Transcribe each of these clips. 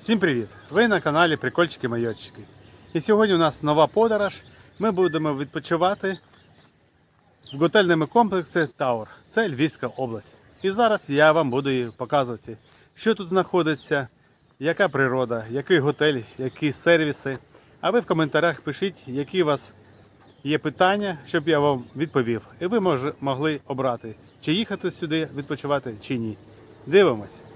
Всім привіт! Ви на каналі Прикольчики Майотчики. І сьогодні у нас нова подорож. Ми будемо відпочивати в готельному комплексі Таур. Це Львівська область. І зараз я вам буду показувати, що тут знаходиться, яка природа, який готель, які сервіси. А ви в коментарях пишіть, які у вас є питання, щоб я вам відповів. І ви могли обрати, чи їхати сюди відпочивати, чи ні. Дивимось.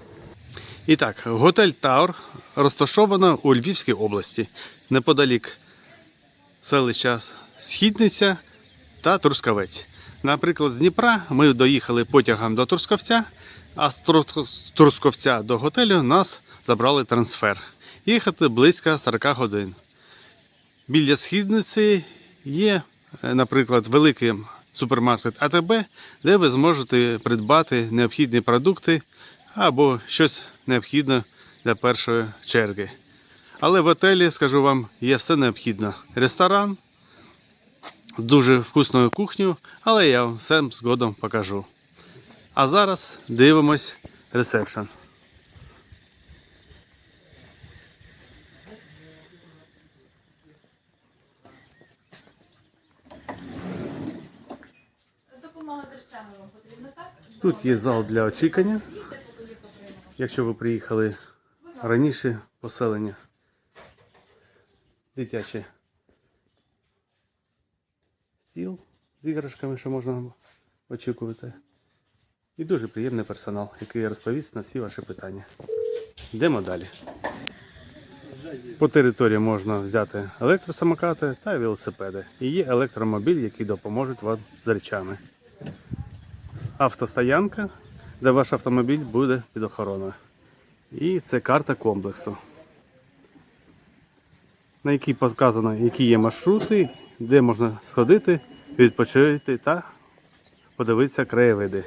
І так, готель Таур розташовано у Львівській області, неподалік селища Східниця та Трускавець. Наприклад, з Дніпра ми доїхали потягом до Трускавця, а з Трускавця до готелю нас забрали трансфер. Їхати близько 40 годин. Біля східниці є, е, наприклад, великий супермаркет АТБ, де ви зможете придбати необхідні продукти або щось необхідне для першої черги. Але в готелі, скажу вам, є все необхідне. Ресторан з дуже вкусною кухнею, але я вам все згодом покажу. А зараз дивимось ресепшн. Тут є зал для очікування, якщо ви приїхали раніше поселення. Дитяче. Стіл з іграшками, що можна очікувати. І дуже приємний персонал, який розповість на всі ваші питання. Йдемо далі. По території можна взяти електросамокати та велосипеди. І є електромобіль, який допоможуть вам з речами автостоянка, де ваш автомобіль буде під охороною. І це карта комплексу, на якій показано, які є маршрути, де можна сходити, відпочити та подивитися краєвиди.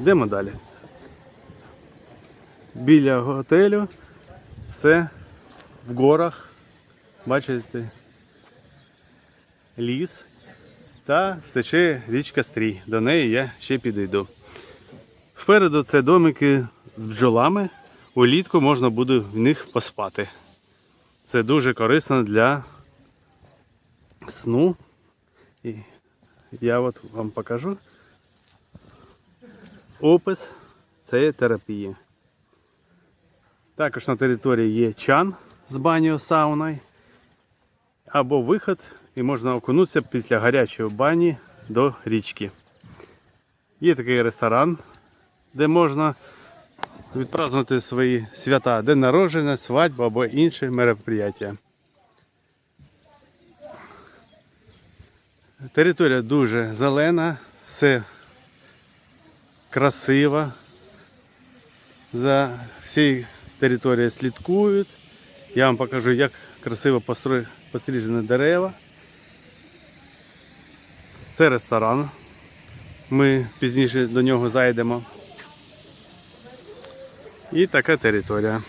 Йдемо далі. Біля готелю все в горах. Бачите, ліс та тече річка Стрій. До неї я ще підійду. Впереду це домики з бджолами. Улітку можна буде в них поспати. Це дуже корисно для сну. І я от вам покажу опис цієї терапії. Також на території є чан з банею сауною або виход, і можна окунутися після гарячої бані до річки. Є такий ресторан, де можна відпразнувати свої свята, день народження, свадьбу або інші мероприятия. Територія дуже зелена, все красиво. За всією територією слідкують. Я вам покажу, як красиво постріжені дерева. Це ресторан. Ми пізніше до нього зайдемо. І така територія.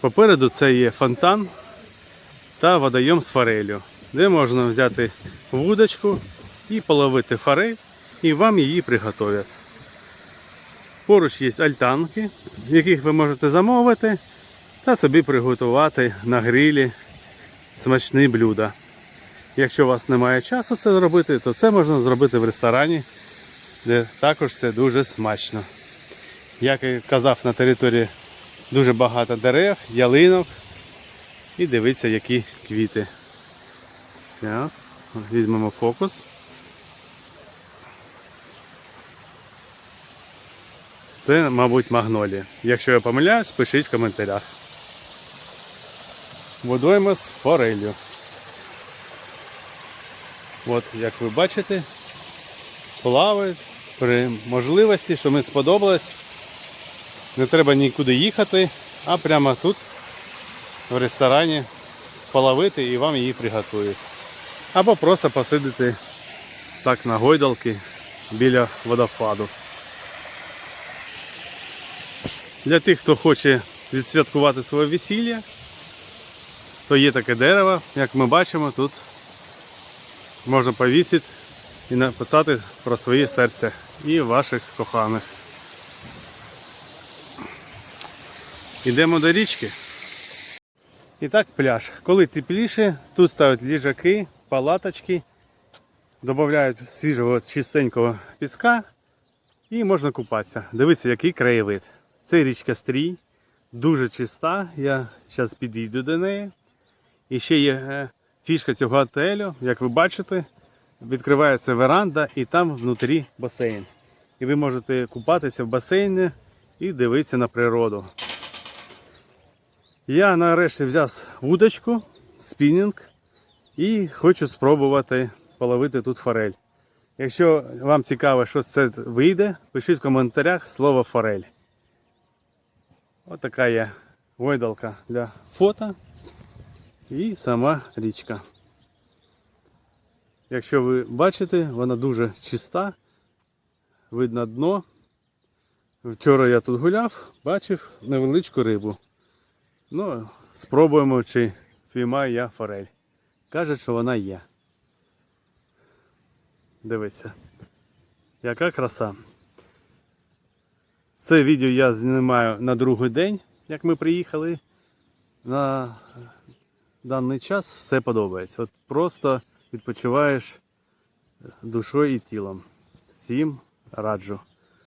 Попереду це є фонтан та водойом з форелью, де можна взяти вудочку і половити форель, і вам її приготовлять. Поруч є альтанки, яких ви можете замовити та собі приготувати на грилі смачні блюда. Якщо у вас немає часу це зробити, то це можна зробити в ресторані, де також це дуже смачно. Як і казав, на території дуже багато дерев, ялинок. І дивіться, які квіти. Зараз візьмемо фокус. Це, мабуть, магнолія. Якщо я помиляюсь, пишіть в коментарях. Водойма з форелью. От, як ви бачите, плавають при можливості, що мені сподобалось. Не треба нікуди їхати, а прямо тут, в ресторані, половити і вам її приготують. Або просто посидити так на гойдалки біля водопаду. Для тих, хто хоче відсвяткувати своє весілля, то є таке дерево, як ми бачимо, тут можна повісити і написати про своє серце і ваших коханих. Йдемо до річки. І так пляж. Коли тепліше, тут ставлять ліжаки, палаточки, додають свіжого чистенького піска і можна купатися. Дивіться, який краєвид. Це річка Стрій, дуже чиста. Я зараз підійду до неї. І ще є е, фішка цього готелю, як ви бачите, відкривається веранда і там внутрі басейн. І ви можете купатися в басейні і дивитися на природу. Я нарешті взяв вудочку, спінінг і хочу спробувати половити тут форель. Якщо вам цікаво, що це вийде, пишіть в коментарях слово форель. Ось така є гойдалка для фото і сама річка. Якщо ви бачите, вона дуже чиста, видно дно. Вчора я тут гуляв, бачив невеличку рибу. Ну, спробуємо, чи піймаю я форель. Каже, що вона є. Дивіться. Яка краса. Це відео я знімаю на другий день, як ми приїхали. На даний час все подобається. От просто відпочиваєш душою і тілом. Всім раджу.